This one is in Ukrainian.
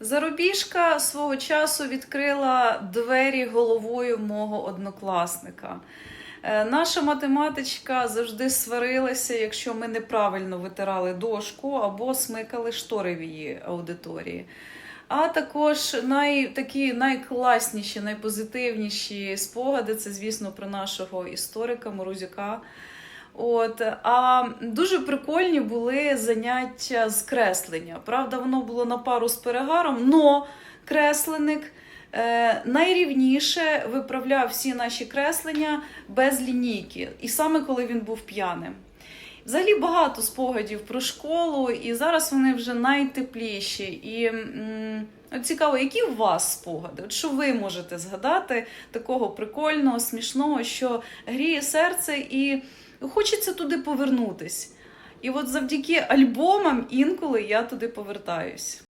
Зарубіжка свого часу відкрила двері головою мого однокласника. Е, Наша математичка завжди сварилася, якщо ми неправильно витирали дошку або смикали штори в її аудиторії. А також най, такі найкласніші, найпозитивніші спогади це, звісно, про нашого історика Морозюка. От, а дуже прикольні були заняття з креслення. Правда, воно було на пару з перегаром, но кресленик е, найрівніше виправляв всі наші креслення без лінійки. І саме коли він був п'яним. Взагалі багато спогадів про школу, і зараз вони вже найтепліші. І от цікаво, які у вас спогади? От що ви можете згадати такого прикольного, смішного, що гріє серце хочеться туди повернутись. І от завдяки альбомам інколи я туди повертаюсь.